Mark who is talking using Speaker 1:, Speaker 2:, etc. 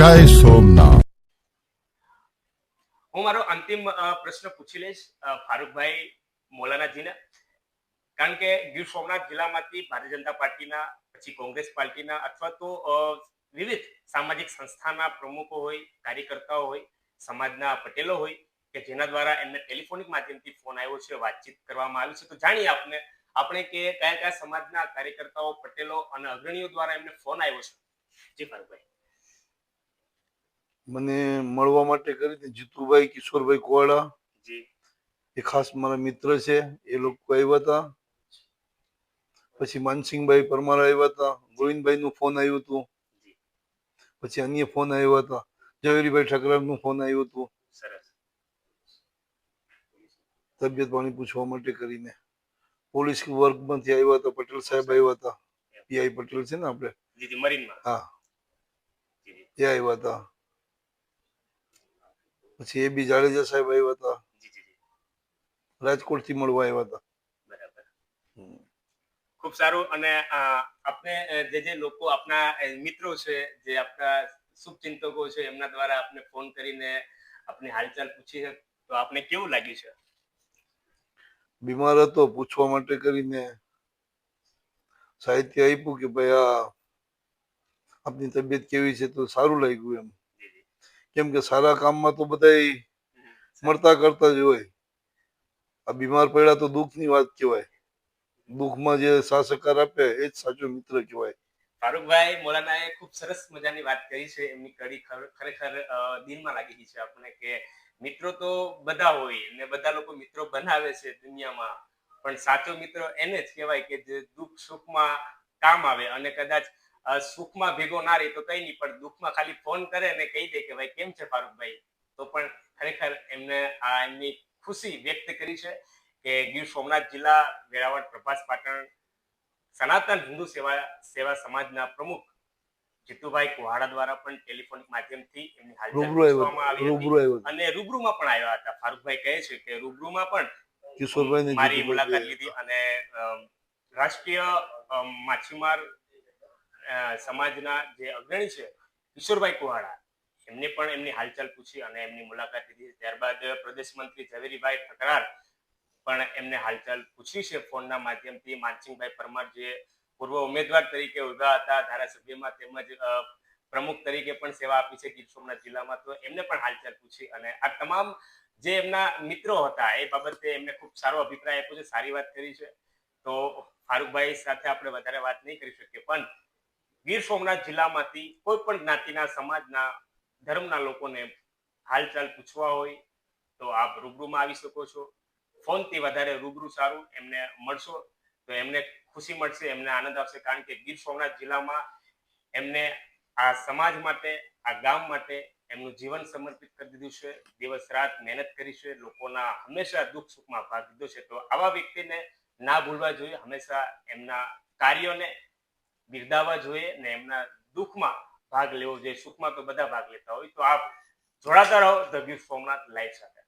Speaker 1: જય સોમનાથ.
Speaker 2: હું મારો અંતિમ પ્રશ્ન પૂછી લઈશ ફારૂકભાઈ મોલાનાજીને. કારણ કે ગીર સોમનાથ જિલ્લામાંથી ભારતીય જનતા પાર્ટીના, પછી કોંગ્રેસ પાર્ટીના અથવા તો વિવિધ સામાજિક સંસ્થાના પ્રમુખો હોય, કાર્યકર્તાઓ હોય, સમાજના પટેલો હોય, કે જેના દ્વારા એમને ટેલિફોનિક માધ્યમથી ફોન આવ્યો છે, વાતચીત કરવામાં આવી છે, તો જાણીએ આપને, આપણે કે કયા કયા સમાજના કાર્યકર્તાઓ, પટેલો અને અગ્રણીઓ દ્વારા એમને ફોન આવ્યો છે. જી ફારૂકભાઈ.
Speaker 3: મને મળવા માટે કરી જીતુભાઈ કિશોરભાઈ કોવાડા. એ ખાસ મારા મિત્ર છે એ લોકો આવ્યા હતા. પછી માનસિંહભાઈ પરમાર આવ્યા હતા. ગોવિંદભાઈ નું ફોન આવ્યું હતું. પછી અન્ય ફોન આવ્યા હતા. ઝવેરીભાઈ ઠકરારનું ફોન આવ્યું હતું. તબિયત પાણી પૂછવા માટે કરીને. પોલીસ વર્ગમાંથી આવ્યા હતા પટેલ સાહેબ આવ્યા હતા. પીઆઈ પટેલ છે ને આપણે? હા. એ આવ્યા હતા. પછી એ બી જાડેજા સાહેબ આવ્યા હતા. રાજકોટથી મળવા આવ્યા હતા.
Speaker 2: ખૂબ સારું. અને અ, આપને જે જે લોકો આપના મિત્રો છે જે આપના શુભચિંતકો છે એમના દ્વારા આપને ફોન કરીને આપની હાલચાલ પૂછી છે તો આપને કેવું લાગ્યું છે?
Speaker 3: બીમાર હતો પૂછવા માટે કરીને. સાહિત્ય આપ્યું કે ભાઈ આ આપની તબિયત કેવી છે? તો સારું લાગ્યું એમ. કેમ કે સારા કામમાં તો બધા મળતા કરતા જ હોય. આ બીમાર પડ્યા તો દુઃખની વાત કહેવાય. દુઃખમાં જે સાસકાર આપે એ જ સાચો મિત્ર કહેવાય.
Speaker 2: ફારૂકભાઈ મોલાનાએ ખૂબ સરસ મજાની વાત કરી છે. એમની કડી ખરેખર દિલમાં લાગી ગઈ છે આપણે કે મિત્રો તો બધા હોય ને બધા લોકો મિત્રો બનાવે છે દુનિયામાં. પણ સાચો મિત્ર એને જ કહેવાય કે જે દુઃખ સુખમાં કામ આવે અને કદાચ સુખમાં ભેગો ના રહી તો કઈ નહીં પણ દુઃખમાં ખાલી ફોન કરે અને કહી દે કે ભાઈ કેમ છે ફારૂકભાઈ? તો પણ ખરેખર એમને આ એમની ખુશી વ્યક્ત કરી છે કે ગીર સોમનાથ જિલ્લા વેરાવળ પ્રભાસ પાટણ સનાતન હિન્દુ સેવા સેવા સમાજના પ્રમુખ જીતુભાઈ કુહાડા દ્વારા પણ ટેલિફોનિક માધ્યમથી એમની હાલચાલ અને રૂબરૂમાં પણ આવ્યા હતા. ફારૂકભાઈ કહે છે કે રૂબરૂમાં પણ મારી મુલાકાત લીધી અને રાષ્ટ્રીય માછીમાર સમાજના જે અગ્રણી છે, કિશોરભાઈ કુહાડા, એમને પણ એમની હાલચાલ પૂછી અને એમની મુલાકાત લીધી. ત્યારબાદ પ્રદેશ મંત્રી ઝવેરીભાઈ ઠકરાર પણ એમને હાલચાલ પૂછી છે ફોનના માધ્યમથી. માનસિંહભાઈ પરમાર જે પૂર્વ ઉમેદવાર તરીકે ઊભા હતા, ધારાસભ્યમાં તેમજ પ્રમુખ તરીકે પણ સેવા આપી છે ગીર સોમનાથ જિલ્લામાં, તો એમને પણ હાલચાલ પૂછી અને આ તમામ જે એમના મિત્રો હતા, એ બાબતે એમને ખૂબ સારો અભિપ્રાય આપ્યો છે, સારી વાત કરી છે. તો ફારૂકભાઈ સાથે આપણે વધારે વાત નહીં કરી શકીએ, પણ ગીર સોમનાથ જિલ્લામાંથી કોઈ પણ જ્ઞાતિના, સમાજના, ધર્મના લોકોને હાલચાલ પૂછવા હોય તો આપ રૂબરૂમાં આવી શકો છો. ફોનથી વધારે રૂબરૂ સારું એમને મળશો તો એમને ખુશી મળશે, એમને આનંદ આવશે. કારણ કે ગીર સોમનાથ જિલ્લામાં એમને આ સમાજ માટે, આ ગામ માટે એમનું જીવન સમર્પિત કરી દીધું છે. દિવસ રાત મહેનત કરી છે. લોકોના હંમેશા દુઃખ સુખમાં ભાગ લીધો છે. તો આવા વ્યક્તિને ના ભૂલવા જોઈએ. હંમેશા એમના કાર્યોને બિરદાવવા જોઈએ ને એમના દુઃખમાં ભાગ લેવો જોઈએ, સુખમાં તો બધા ભાગ લેતા હોય. તો આપ જોડાતા રહો. ધ ગીર સોમનાથ લાઈવ સાથે.